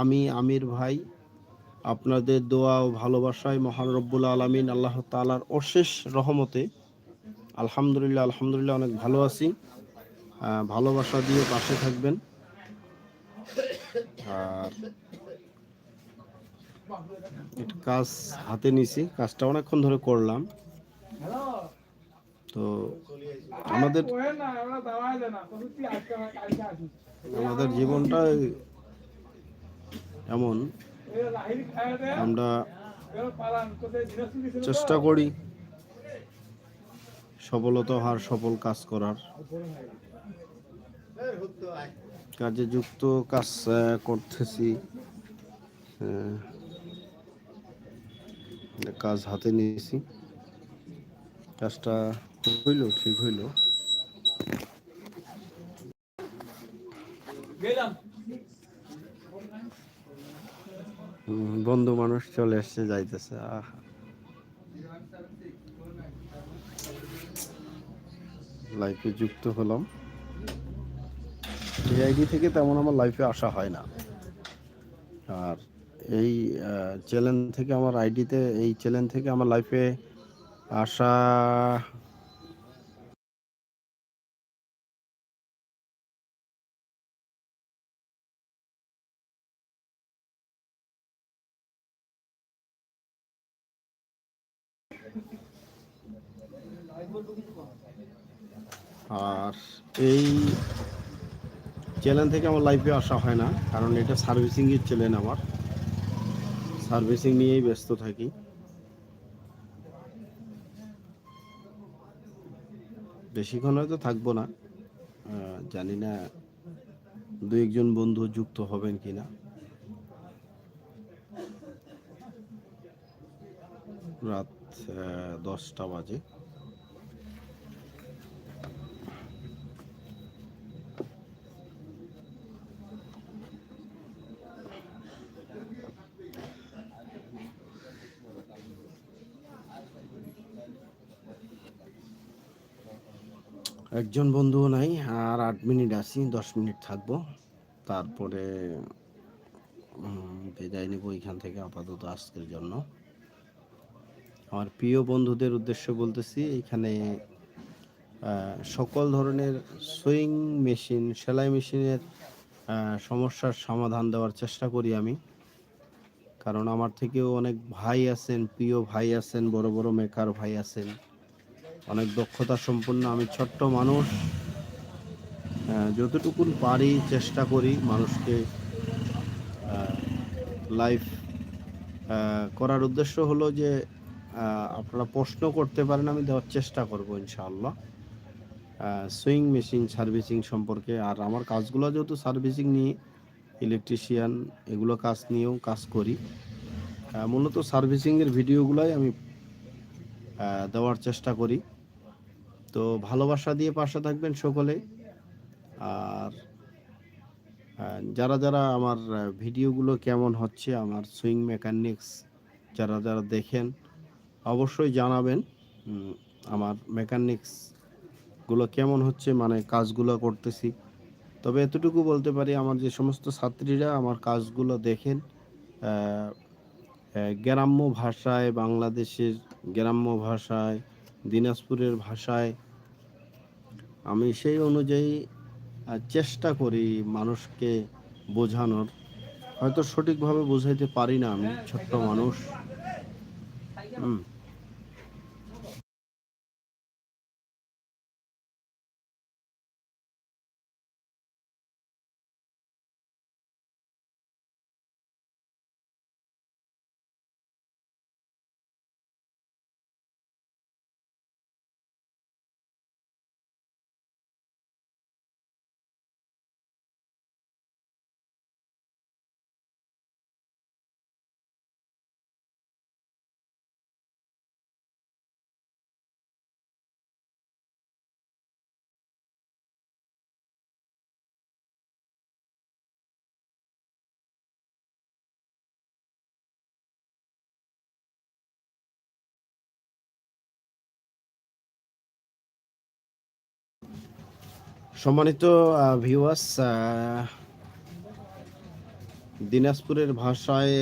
আমি আমির ভাই, আপনাদের দোয়া ও ভালোবাসায় মহান রব্বুল আলমিন আল্লাহ তালার অশেষ রহমতে, আলহামদুলিল্লাহ আলহামদুলিল্লাহ অনেক ভালো আছি। ভালোবাসা দিয়ে পাশে থাকবেন। আর কাজ হাতে নিছি, কাজটা অনেকক্ষণ ধরে করলাম। তো আমাদের আমাদের জীবনটা এমন আমরা চেষ্টা করি সফলতা হওয়ার সফল কাজ করার। কাজে যুক্ত কাজ করতেছি। কাজ হাতে নিয়েছি। কাজটা হইল ঠিক হইল। হুম, বন্ধু মানুষ চলে এসছে, যাইতেছে, আহা। লাইফে যুক্ত হলাম। এই আইডি থেকে তেমন আমার লাইফে আসা হয় না। আর এই চ্যানেল থেকে আমার আইডিতে এই চ্যানেল থেকে আমার লাইফে আসা আর এই চ্যানেল থেকে আমার লাইফে আসা হয় না, কারণ এটা সার্ভিসিংয়ের চ্যানেল আমার। সার্ভিসিং নিয়েই ব্যস্ত থাকি। বেশিক্ষণ হয়তো থাকব না। জানি না দু একজন বন্ধু যুক্ত হবেন কি না রাত দশটা বাজে। একজন বন্ধুও নাই, আর আট মিনিট আছি, দশ মিনিট থাকব। তারপরে বিদায় নেব এখান থেকে আপাতত আজকের জন্য। আমার প্রিয় বন্ধুদের উদ্দেশ্য বলতেছি, এখানে সকল ধরনের সুইং মেশিন, সেলাই মেশিনের সমস্যার সমাধান দেওয়ার চেষ্টা করি আমি। কারণ আমার থেকেও অনেক ভাই আছেন, প্রিয় ভাই আছেন, বড় বড় মেকার ভাই আছেন। অনেক দক্ষতা সম্পন্ন আমি ছোট্ট মানুষ। আহ, যতটুকু পারি চেষ্টা করি মানুষকে লাইফ করার উদ্দেশ্য হলো যে আপনারা প্রশ্ন করতে পারেন আমি দেওয়ার চেষ্টা করব ইনশাআল্লাহ। সুইং মেশিন সার্ভিসিং সম্পর্কে আর আমার কাজগুলো যেহেতু সার্ভিসিং নিয়ে ইলেকট্রিশিয়ান এগুলো কাজ নিয়েও কাজ করি। মূলত সার্ভিসিংয়ের ভিডিওগুলোই আমি দেওয়ার চেষ্টা করি। তো ভালোবাসা দিয়ে পাশে থাকবেন সকলে। আর যারা যারা আমার ভিডিওগুলো কেমন হচ্ছে, আমার সুইং মেকানিক্স যারা যারা দেখেন, অবশ্যই জানাবেন আমার মেকানিক্সগুলো কেমন হচ্ছে মানে কাজগুলো করতেছি। তবে এতটুকু বলতে পারি, আমার যে সমস্ত ছাত্রীরা আমার কাজগুলো দেখেন গ্রাম্য ভাষায়, বাংলাদেশের গ্রাম্য ভাষায়, দিনাজপুরের ভাষায় আমি সেই অনুযায়ী চেষ্টা করি মানুষকে বোঝানোর। হয়তো সঠিকভাবে বোঝাইতে পারি না আমি, ছোট্ট মানুষ। হুম। সম্মানিত ভিউয়ার্স দিনাজপুরের ভাষায়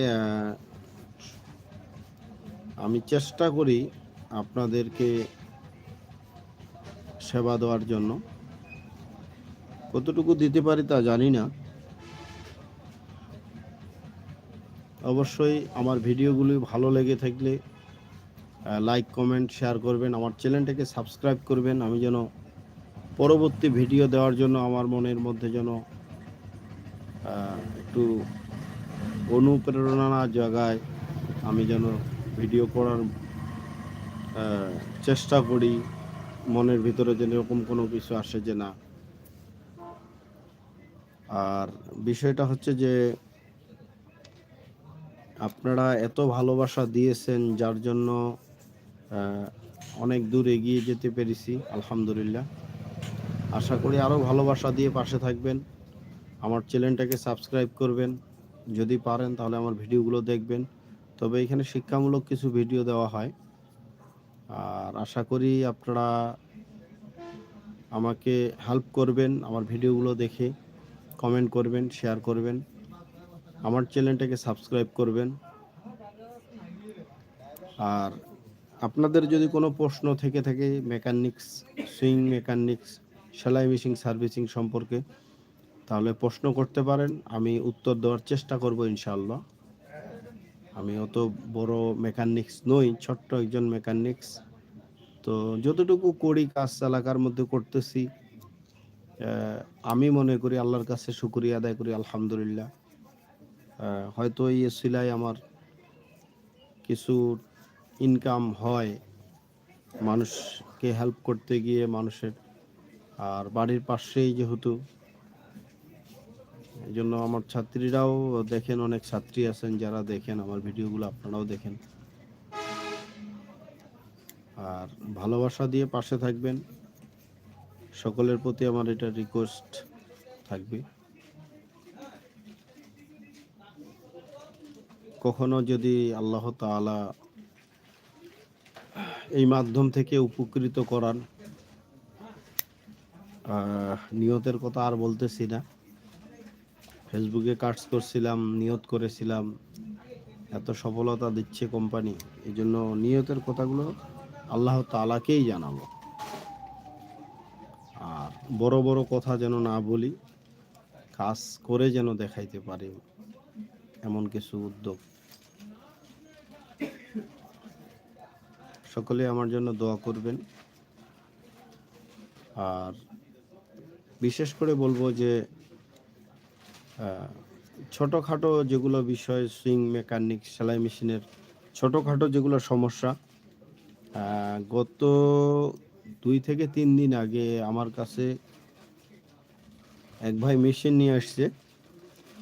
আমি চেষ্টা করি আপনাদেরকে সেবা দেওয়ার জন্য। কতটুকু দিতে পারি তা জানি না। অবশ্যই আমার ভিডিওগুলি ভালো লেগে থাকলে লাইক কমেন্ট শেয়ার করবেন। আমার চ্যানেলটাকে সাবস্ক্রাইব করবেন। আমি যেন পরবর্তী ভিডিও দেওয়ার জন্য আমার মনের মধ্যে যেন একটু অনুপ্রেরণা জায়গায় আমি যেন ভিডিও করার চেষ্টা করি, মনের ভিতরে যেন এরকম কোনো কিছু আসে যে না। আর বিষয়টা হচ্ছে যে, আপনারা এত ভালোবাসা দিয়েছেন, যার জন্য অনেক দূর এগিয়ে যেতে পেরেছি, আলহামদুলিল্লাহ। আশা করি আরও ভালোবাসা দিয়ে পাশে থাকবেন। আমার চ্যানেলটাকে সাবস্ক্রাইব করবেন। যদি পারেন তাহলে আমার ভিডিওগুলো দেখবেন। তবে এখানে শিক্ষামূলক কিছু ভিডিও দেওয়া হয়। আর আশা করি আপনারা আমাকে হেল্প করবেন আমার ভিডিওগুলো দেখে কমেন্ট করবেন শেয়ার করবেন। আমার চ্যানেলটাকে সাবস্ক্রাইব করবেন। আর আপনাদের যদি কোনো প্রশ্ন থেকে থাকে মেকানিক্স সুইং মেকানিক্স সেলাই মেশিন সার্ভিসিং সম্পর্কে, তাহলে প্রশ্ন করতে পারেন, আমি উত্তর দেওয়ার চেষ্টা করব ইনশাআল্লাহ। আমি অত বড় মেকানিক্স নই, ছোট্ট একজন মেকানিক্স। তো যতটুকু করি, কাজ এলাকার মধ্যে করতেছি আমি মনে করি আল্লাহর কাছে শুক্রিয়া আদায় করি, আলহামদুলিল্লাহ। হয়তো এই সিলাই আমার কিছু ইনকাম হয়, মানুষকে হেল্প করতে গিয়ে মানুষের আর বাড়ির পাশেই যেহেতু এই জন্য আমার ছাত্রীরাও দেখেন, অনেক ছাত্রী আছেন যারা দেখেন, আমার ভিডিওগুলো আপনারাও দেখেন। আর ভালোবাসা দিয়ে পাশে থাকবেন, সকলের প্রতি আমার এটা রিকোয়েস্ট থাকবে। কখনো যদি আল্লাহ তাআলা এই মাধ্যম থেকে উপকৃত করান নিয়তের কথা আর বলতেছি না। ফেসবুকে কাজ করছিলাম, নিয়ত করেছিলাম। এত সফলতা দিচ্ছে কোম্পানি এই জন্য নিয়তের কথাগুলো আল্লাহ তালাকেই জানাব। আর বড় বড় কথা যেন না বলি, কাজ করে যেন দেখাইতে পারি এমন কিছু উদ্যোগ। সকলে আমার জন্য দোয়া করবেন। আর বিশেষ করে বলব যে ছোটোখাটো যেগুলো বিষয় সুইং মেকানিক সেলাই মেশিনের ছোটোখাটো যেগুলো সমস্যা গত দুই থেকে তিন দিন আগে আমার কাছে এক ভাই মেশিন নিয়ে আসছে।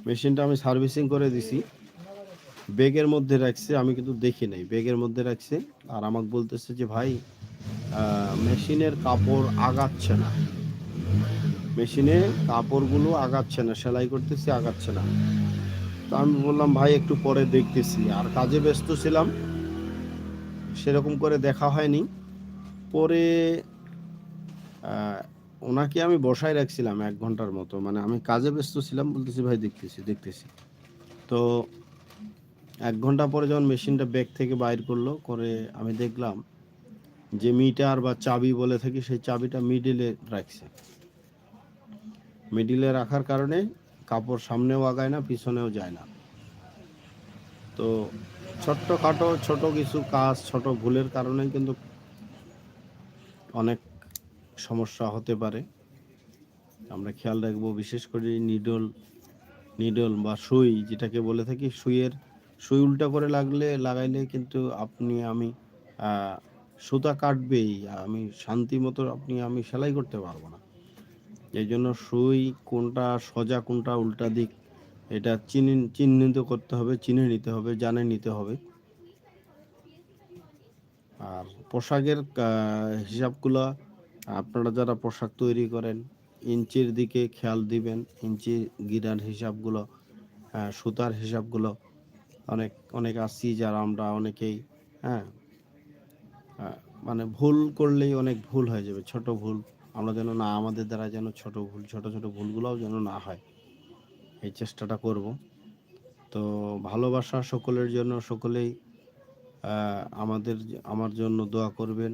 মেশিনটা আমি সার্ভিসিং করে দিছি। ব্যাগের মধ্যে রাখছে, আমি কিন্তু দেখি নাই। ব্যাগের মধ্যে রাখছে আর আমাকে বলতেছে যে, ভাই মেশিনের কাপড় আগাচ্ছে না। মেশিনে কাপড়গুলো আগাচ্ছে না, সেলাই করতেছি, আগাচ্ছে না। তো আমি বললাম, ভাই, একটু পরে দেখতেছি। আর কাজে ব্যস্ত ছিলাম, সেরকম করে দেখা হয়নি। পরে ওনাকে আমি বসায় রাখছিলাম এক ঘণ্টার মতো। মানে আমি কাজে ব্যস্ত ছিলাম, বলতেছি, ভাই, দেখতেছি দেখতেছি। তো এক ঘণ্টা পরে যখন মেশিনটা ব্যাগ থেকে বাইর করল, করে আমি দেখলাম যে মিটার বা চাবি বলে থাকি, সেই চাবিটা মিডিলে রাখছে। মিডিলে রাখার কারণে কাপড় সামনেও আগায় না, পিছনেও যায় না। তো ছোট্ট খাটো ছোট কিছু কাজ, ছোট ভুলের কারণে কিন্তু অনেক সমস্যা হতে পারে। আমরা খেয়াল রাখব, বিশেষ করে নিডল নিডল বা সুই যেটাকে বলে থাকি, সুইয়ের, সুই উল্টা করে লাগলে, লাগাইলে কিন্তু আপনি আমি সুতা কাটবেই, আমি শান্তি মতো আপনি আমি সেলাই করতে পারব না। এই জন্য সুই কোনটা সোজা, কোনটা উল্টা দিক, এটা চিনি চিহ্নিত করতে হবে, চিনে নিতে হবে, জানে নিতে হবে। আর পোশাকের হিসাবগুলো আপনারা যারা পোশাক তৈরি করেন, ইঞ্চির দিকে খেয়াল দিবেন, ইঞ্চি গিরার হিসাবগুলো সুতার হিসাবগুলো অনেক অনেক আছি যারা আমরা অনেকেই হ্যাঁ? মানে ভুল করলেই অনেক ভুল হয়ে যাবে, ছোট ভুল। আমরা যেন না, আমাদের দ্বারা যেন ছোট ভুল, ছোট ছোট ভুলগুলোও যেন না হয়। এই চেষ্টাটা করব। তো ভালোবাসা সকলের জন্য, সকলেই আমাদের, আমার জন্য দোয়া করবেন।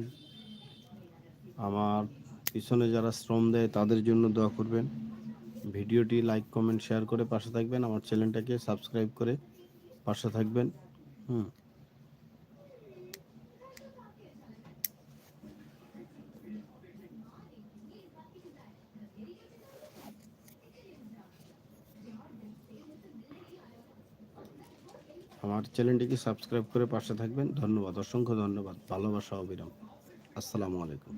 আমার পিছনে যারা শ্রম দেয়, তাদের জন্য দোয়া করবেন। ভিডিওটি লাইক, কমেন্ট, শেয়ার করে পাশে থাকবেন। আমার চ্যানেলটাকে সাবস্ক্রাইব করে পাশে থাকবেন। হুম। আমার চ্যানেলটিকে সাবস্ক্রাইব করে পাশে থাকবেন। ধন্যবাদ অসংখ্য ধন্যবাদ। ভালোবাসা অবিরাম। আসসালামু আলাইকুম।